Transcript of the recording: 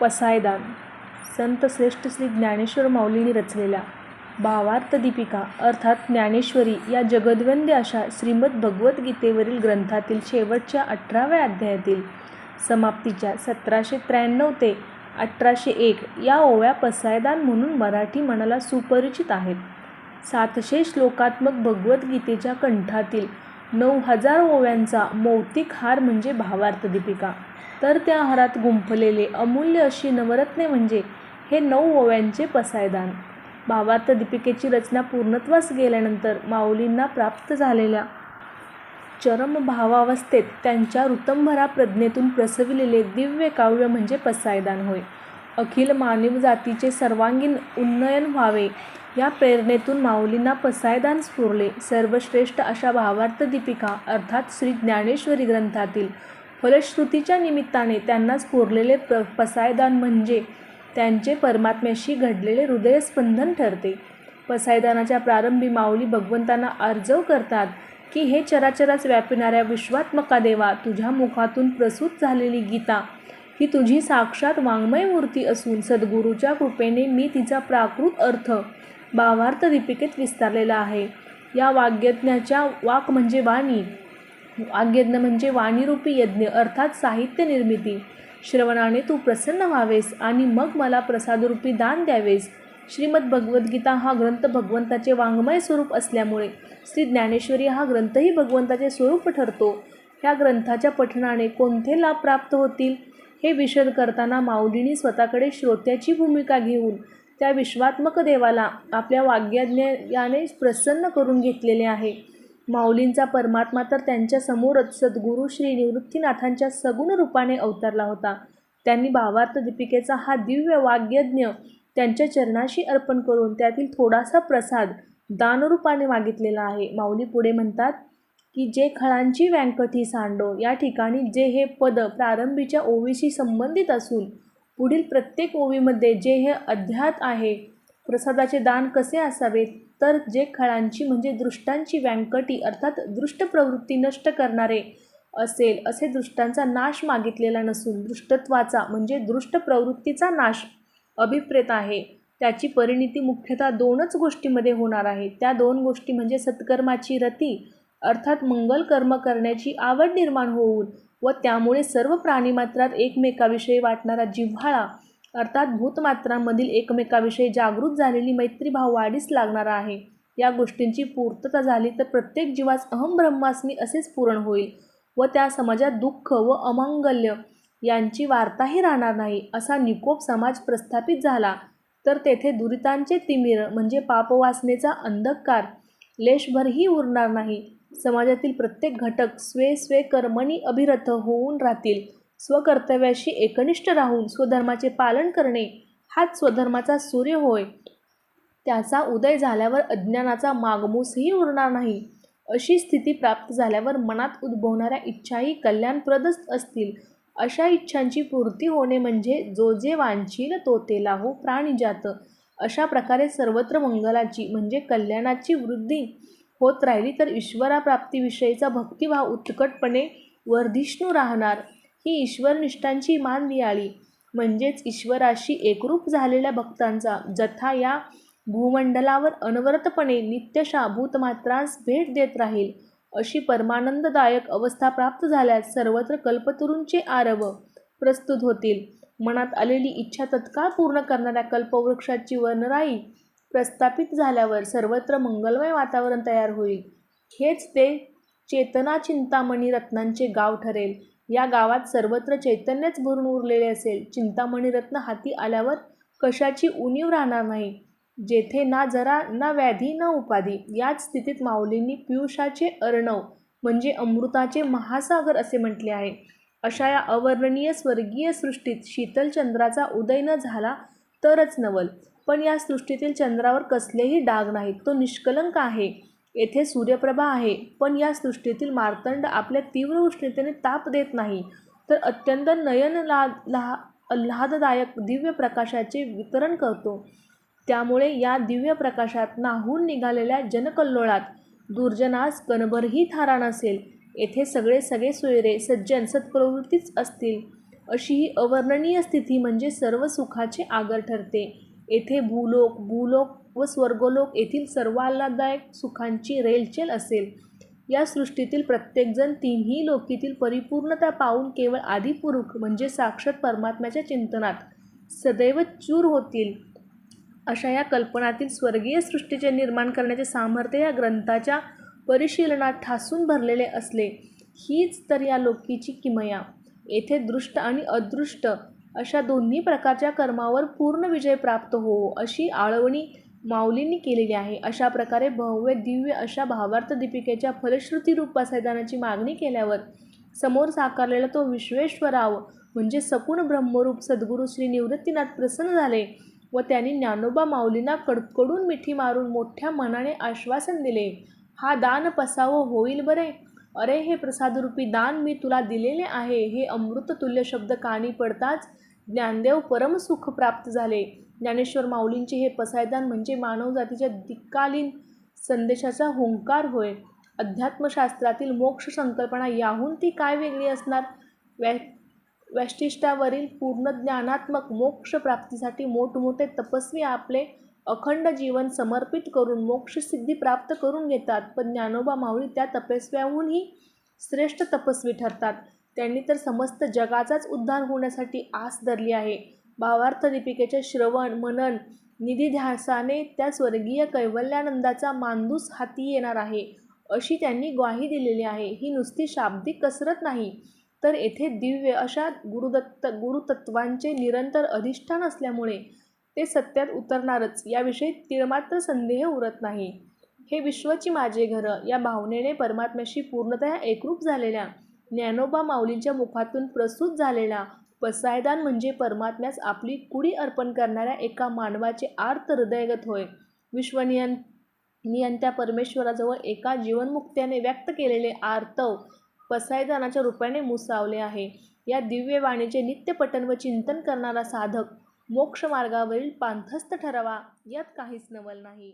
पसायदान संत श्रेष्ठ श्री ज्ञानेश्वर माऊलींनी रचलेल्या भावार्थ दीपिका अर्थात ज्ञानेश्वरी या जगद्वंद्य अशा श्रीमद भगवद्गीतेवरील ग्रंथातील शेवटच्या अठराव्या अध्यायातील समाप्तीच्या सतराशे त्र्याण्णव ते अठराशे एक या ओव्या पसायदान म्हणून मराठी मनाला सुपरिचित आहेत. सातशे श्लोकात्मक भगवद्गीतेच्या कंठातील नऊ हजार ओव्यांचा मौतिक हार म्हणजे भावार्थ दीपिका. तर त्या हारात गुंफलेले अमूल्य अशी नवरत्ने म्हणजे हे नऊ ओव्यांचे पसायदान. भावार्थ दीपिकेची रचना पूर्णत्वास गेल्यानंतर माऊलींना प्राप्त झालेल्या चरमभावावस्थेत त्यांच्या ऋतंभरा प्रज्ञेतून प्रसविलेले दिव्य काव्य म्हणजे पसायदान होय. अखिल मानवजातीचे सर्वांगीण उन्नयन व्हावे या प्रेरणेतून माऊलींना पसायदान स्फुरले. सर्वश्रेष्ठ अशा भावार्थ दीपिका अर्थात श्री ज्ञानेश्वरी ग्रंथातील फलश्रुतीच्या निमित्ताने त्यांना स्फुरलेले प पसायदान म्हणजे त्यांचे परमात्म्याशी घडलेले हृदयस्पंदन ठरते. पसायदानाच्या प्रारंभी माऊली भगवंतांना अर्जव करतात की हे चराचरास व्यापणाऱ्या विश्वात्मका देवा तुझ्या मुखातून प्रसूत झालेली गीता ही तुझी साक्षात वाङ्मय मूर्ती असून सद्गुरूच्या कृपेने मी तिचा प्राकृत अर्थ भावार्थ दीपिकेत विस्तारलेला आहे. या वाग्यज्ञाच्या वाक म्हणजे वाणी. वाग्यज्ञ म्हणजे वाणीरूपी यज्ञ अर्थात साहित्य निर्मिती. श्रवणाने तू प्रसन्न व्हावेस आणि मग मला प्रसादरूपी दान द्यावेस. श्रीमद भगवद्गीता हा ग्रंथ भगवंताचे वाङ्मय स्वरूप असल्यामुळे श्री ज्ञानेश्वरी हा ग्रंथही भगवंताचे स्वरूप ठरतो. ह्या ग्रंथाच्या पठणाने कोणते लाभ प्राप्त होतील? हे विशद करताना माऊलींनी स्वतःकडे श्रोत्याची भूमिका घेऊन त्या विश्वात्मक देवाला आपल्या वाग्यज्ञाने प्रसन्न करून घेतलेले आहे. माऊलींचा परमात्मा तर त्यांच्यासमोरच सद्गुरु सद्गुरू श्री निवृत्तीनाथांच्या सगुण रूपाने अवतरला होता. त्यांनी भावार्थ दीपिकेचा हा दिव्य वाग्यज्ञ त्यांच्या चरणाशी अर्पण करून त्यातील थोडासा प्रसाद दानरूपाने मागितलेला आहे. माऊली पुढे म्हणतात की जे खळांची व्यंकटी सांडो या ठिकाणी जे हे पद प्रारंभीच्या ओवीशी संबंधित असून पुढील प्रत्येक ओवीमध्ये जे हे अध्यात आहे प्रसादाचे दान कसे असावे? तर जे खळांची म्हणजे दृष्टांची व्यंकटी अर्थात दृष्ट प्रवृत्ती नष्ट करणारे असेल असे दृष्टांचा नाश मागितलेला नसून दृष्टत्वाचा म्हणजे दृष्ट प्रवृत्तीचा नाश अभिप्रेत आहे. त्याची परिणिती मुख्यतः दोनच गोष्टीमध्ये होणार आहे. त्या दोन गोष्टी म्हणजे सत्कर्माची रती अर्थात मंगल कर्म करण्याची आवड निर्माण होऊन व त्यामुळे सर्व प्राणीमात्रात एकमेकाविषयी वाटणारा जिव्हाळा अर्थात भूतमात्रांमधील एकमेकाविषयी जागृत झालेली मैत्रीभाव वाढीस लागणारा आहे. या गोष्टींची पूर्तता झाली तर प्रत्येक जीवास अहम ब्रह्मास्मी असेच पूर्ण होईल व त्या समाजात दुःख व अमंगल्य यांची वार्ताही राहणार नाही असा निकोप समाज प्रस्थापित झाला. तर तेथे दुरितांचे तिमिर म्हणजे पापवासनेचा अंधकार लेशभरही उरणार नाही. समाजातील प्रत्येक घटक स्वे स्वे कर्मणी अभिरथ होऊन राहतील. स्वकर्तव्याशी एकनिष्ठ राहून स्वधर्माचे पालन करणे हाच स्वधर्माचा सूर्य होय. त्याचा उदय झाल्यावर अज्ञानाचा मागमूसही उरणार नाही. अशी स्थिती प्राप्त झाल्यावर मनात उद्भवणाऱ्या इच्छाही कल्याणप्रदच असतील. अशा इच्छांची पूर्ती होणे म्हणजे जो जे वांछील तो ते लाहो प्राणिजात. अशा प्रकारे सर्वत्र मंगलाची म्हणजे कल्याणाची वृद्धी होत राहिली तर ईश्वराप्राप्तीविषयीचा भक्तिभाव उत्कटपणे वर्धिष्णू राहणार. ही ईश्वरनिष्ठांची मान दियाळी म्हणजेच ईश्वराशी एकरूप झालेल्या भक्तांचा जथा या भूमंडलावर अनवरतपणे नित्यशा भूतमात्रास भेट देत राहील अशी परमानंददायक अवस्था प्राप्त झाल्यास सर्वत्र कल्पतरूंचे आरव प्रस्तुत होतील. मनात आलेली इच्छा तत्काळ पूर्ण करणाऱ्या कल्पवृक्षाची वनराई प्रस्थापित झाल्यावर सर्वत्र मंगलमय वातावरण तयार होईल. हेच ते चेतना चिंतामणी रत्नांचे गाव ठरेल. या गावात सर्वत्र चैतन्यच भरून उरलेले असेल. चिंतामणी रत्न हाती आल्यावर कशाची उणीव राहणार नाही. जेथे ना जरा ना व्याधी ना उपाधी. याच स्थितीत माऊलींनी पियुषाचे अर्णव म्हणजे अमृताचे महासागर असे म्हटले आहे. अशा या अवर्णनीय स्वर्गीय सृष्टीत शीतलचंद्राचा उदय न झाला तरच नवल. पण या सृष्टीतील चंद्रावर कसलेही डाग नाहीत. तो निष्कलंक आहे. येथे सूर्यप्रभा आहे. पण या सृष्टीतील मार्तंड आपल्या तीव्र उष्णतेने ताप देत नाही. तर अत्यंत नयन ला लहा आल्हाददायक दिव्य प्रकाशाचे वितरण करतो. त्यामुळे या दिव्य प्रकाशात नाहून निघालेल्या जनकल्लोळात दुर्जनास कणभरही थारा नसेल. येथे सगळे सगळे सोयरे सज्जन सत्प्रवृत्तीच असतील. अशी ही अवर्णनीय स्थिती म्हणजे सर्व सुखाचे आगर ठरते. येथे भूलोक भूलोक व स्वर्गलोक येथील सर्व आल्हाददायक सुखांची रेलचेल असेल. या सृष्टीतील प्रत्येकजण तिन्ही लोकीतील परिपूर्णता पाहून केवळ आदिपुरुष म्हणजे साक्षात परमात्म्याच्या चिंतनात सदैव चूर होतील. अशा या कल्पनातील स्वर्गीय सृष्टीचे निर्माण करण्याचे सामर्थ्य या ग्रंथाच्या परिशीलनात ठासून भरलेले असले हीच तर या लोकीची किमया. येथे दृष्ट आणि अदृष्ट अशा दोन्ही प्रकारच्या कर्मावर पूर्ण विजय प्राप्त हो अशी आळवणी माऊलींनी केलेली आहे. अशा प्रकारे भव्य दिव्य अशा भावार्थ दीपिकेच्या फलश्रुतीरूप पसायदानाची मागणी केल्यावर समोर साकारलेला तो विश्वेश्वराव म्हणजे सकुण ब्रह्मरूप सद्गुरू श्री निवृत्तीनाथ प्रसन्न झाले व त्यांनी ज्ञानोबा माऊलींना कडकडून मिठी मारून मोठ्या मनाने आश्वासन दिले हा दान पसावं होईल बरे? अरे हे प्रसादरूपी दान मी तुला दिलेले आहे. हे अमृततुल्य शब्द कानी पडताच ज्ञानदेव परमसुख प्राप्त झाले. ज्ञानेश्वर माऊलींचे हे पसायदान म्हणजे मानवजातीच्या दिक्कालीन संदेशाचा हुंकार होय. अध्यात्मशास्त्रातील मोक्ष संकल्पना याहून ती काय वेगळी असणार? व्या वैशिष्ट्यावरील पूर्ण ज्ञानात्मक मोक्ष प्राप्तीसाठी मोठमोठे तपस्वी आपले अखंड जीवन समर्पित करून मोक्षसिद्धी प्राप्त करून घेतात. पण ज्ञानोबा माऊली त्या तपस्व्याहूनही श्रेष्ठ तपस्वी ठरतात. त्यांनी तर समस्त जगाचाच उद्धार होण्यासाठी आस धरली आहे. भावार्थ दीपिकेचे श्रवण मनन निधिध्यासाने त्या स्वर्गीय कैवल्यानंदाचा मांदूस हाती येणार आहे. अशी त्यांनी ग्वाही दिलेली आहे. ही नुसती शाब्दिक कसरत नाही. तर येथे दिव्य अशा गुरुदत्त गुरुतत्वांचे निरंतर अधिष्ठान असल्यामुळे ते सत्यात उतरणारच. याविषयी तिळमात्र संदेह उरत नाही. हे विश्वची माझे घरं या भावनेने परमात्म्याशी पूर्णतः एकरूप झालेल्या ज्ञानोबा माऊलींच्या मुखातून प्रसूत झालेला पसायदान म्हणजे परमात्म्यास आपली कुडी अर्पण करणाऱ्या एका मानवाचे आर्त हृदयगत होय. विश्वनियन नियंत्या परमेश्वराजवळ एका जीवनमुक्त्याने व्यक्त केलेले आर्तव पसायदानाच्या रूपाने मुसावले आहे. या दिव्य वाणीचे व चिंतन करणारा साधक मोक्षमार्गावरील पांथस्थ ठरावा यात काहीच नवल नाही.